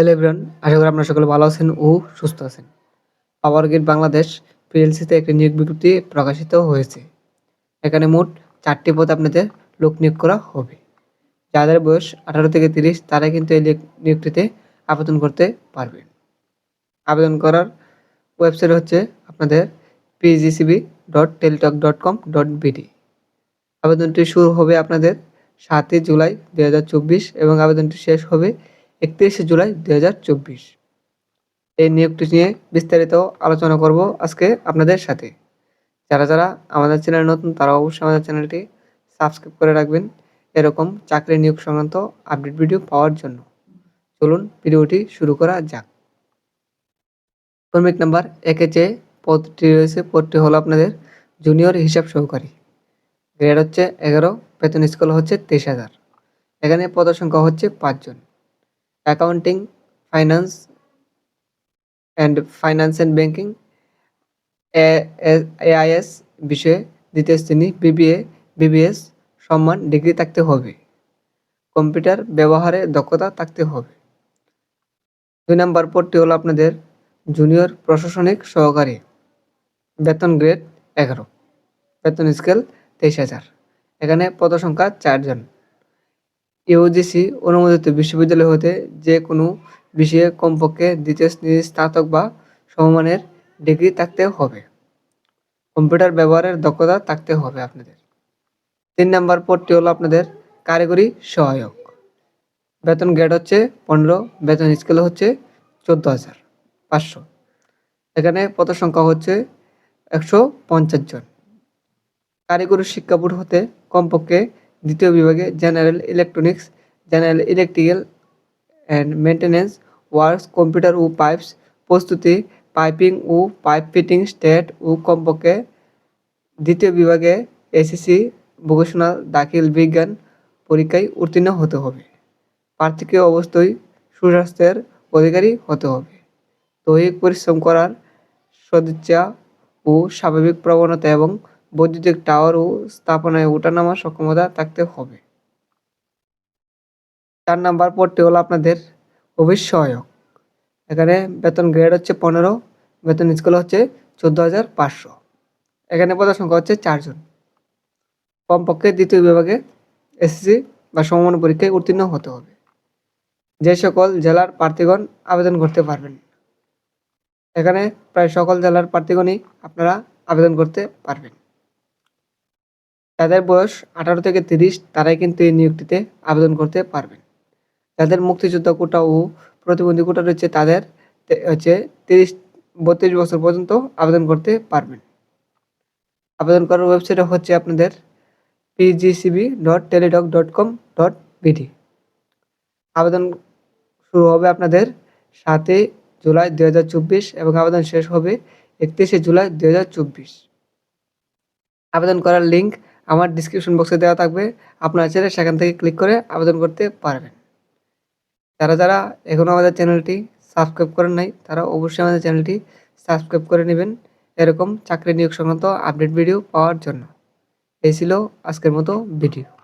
Hello everyone আশা করি আপনারা সকলে ভালো আছেন ও সুস্থ আছেন। পাওয়ার গ্রিড বাংলাদেশ পিএলসিতে একটি নিয়োগ বিজ্ঞপ্তি প্রকাশিত হয়েছে। এখানে মোট চারটি পদ আপনাদের লোক নিয়োগ করা হবে। যাদের বয়স আঠারো থেকে তিরিশ, তারা কিন্তু এই নিয়োগটিতে আবেদন করতে পারবেন। আবেদন করার ওয়েবসাইট হচ্ছে আপনাদের PGCB dot Teletalk dot com dot BD আবেদনটি শুরু হবে আপনাদের সাতই জুলাই দুই হাজার চব্বিশ এবং আবেদনটি শেষ হবে একত্রিশে জুলাই দুই হাজার চব্বিশ। এই নিয়োগটি নিয়ে বিস্তারিত আলোচনা করব আজকে আপনাদের সাথে। যারা যারা আমাদের চ্যানেল নতুন, তারা অবশ্যই আমাদের চ্যানেলটি সাবস্ক্রাইব করে রাখবেন। এরকম চাকরি নিয়োগ সংক্রান্ত আপডেট ভিডিও পাওয়ার জন্য। চলুন ভিডিওটি শুরু করা যাক। শ্রমিক নাম্বার একে চেয়ে পদটি রয়েছে, পদটি হলো আপনাদের জুনিয়র হিসাব সহকারী। গ্রেড হচ্ছে এগারো, বেতন স্কেল হচ্ছে তেইশ হাজার। এখানে পদের সংখ্যা হচ্ছে পাঁচজন। Accounting finance and finance and banking AIS বিষয়ে দ্বিতীয় শ্রেণি বিবিএ বিবিএস সম্মান ডিগ্রি থাকতে হবে। কম্পিউটার ব্যবহারে দক্ষতা থাকতে হবে। দুই নম্বর পদটি হলো আপনাদের জুনিয়র প্রশাসনিক সহকারী। বেতন গ্রেড এগারো। বেতন স্কেল তেইশ হাজার। এখানে পদ সংখ্যা চারজন। ইউজিসি অনুমোদিত বিশ্ববিদ্যালয় হতে যে কোনো বিষয়ে কমপক্ষে দ্বিতীয় শ্রেণির স্নাতক বা সমমানের ডিগ্রি থাকতে হবে। কম্পিউটার ব্যবহারের দক্ষতা থাকতে হবে আপনাদের। তিন নাম্বার পদটি হলো আপনাদের কারিগরি সহায়ক। বেতন গ্রেড হচ্ছে পনেরো, বেতন স্কেল হচ্ছে চোদ্দ হাজার পাঁচশো। এখানে পদ সংখ্যা হচ্ছে একশো পঞ্চাশ জন। কারিগরি শিক্ষা বোর্ড হতে কমপক্ষে দ্বিতীয় বিভাগে general electronics general electrical and maintenance works computer O pipes প্রস্তুতি পাইপিং ও পাইপ ফিটিং স্টেট ও কমপক্ষে দ্বিতীয় বিভাগে এসএসসি ভোকেশনাল দাখিল বিজ্ঞান পরীক্ষায় উত্তীর্ণ হতে হবে। প্রার্থীকে অবশ্যই সুস্বাস্থ্যের অধিকারী হতে হবে। দৈহিক পরিশ্রম করার সদিচ্ছা ও স্বাভাবিক প্রবণতা এবং বৈদ্যুতিক টাওয়ার ও স্থাপনায় ওঠানামার সক্ষমতা থাকতে হবে। চার নাম্বার পদটি হলো আপনাদের অফিস এখানে বেতন গ্রেড হচ্ছে পনেরো, বেতন স্কেল হচ্ছে চোদ্দ হাজার পাঁচশো। এখানে পদের সংখ্যা হচ্ছে চারজন। কমপক্ষে দ্বিতীয় বিভাগে এসএসসি বা সমমান পরীক্ষায় উত্তীর্ণ হতে হবে। যে সকল জেলার প্রার্থীগণ আবেদন করতে পারবেন। এখানে প্রায় সকল জেলার প্রার্থীগণই আপনারা আবেদন করতে পারবেন। যাদের বয়স আঠারো থেকে তিরিশ, তারাই কিন্তু এই নিয়োগটিতে আবেদন করতে পারবেন। যাদের মুক্তিযোদ্ধা কোটা ও প্রতিবন্ধী কোটা রয়েছে, তাদের হচ্ছে তিরিশ, বত্রিশ বছর পর্যন্ত আবেদন করতে পারবেন। আবেদন করার ওয়েবসাইট হচ্ছে আপনাদের PGCB dot Teletalk dot com dot BD আবেদন শুরু হবে আপনাদের সাতই জুলাই দু হাজার চব্বিশ এবং আবেদন শেষ হবে একত্রিশে জুলাই দু হাজার চব্বিশ। আবেদন করার লিঙ্ক আমার ডিসক্রিপশন বক্সে দেওয়া থাকবে। আপনারা চাইলে সেখান থেকে ক্লিক করে আবেদন করতে পারবেন। যারা যারা এখনও আমাদের চ্যানেলটি সাবস্ক্রাইব করেন নাই, তারা অবশ্যই আমাদের চ্যানেলটি সাবস্ক্রাইব করে নেবেন। এরকম চাকরি নিয়োগ সংক্রান্ত আপডেট ভিডিও পাওয়ার জন্য। এই ছিল আজকের মতো ভিডিও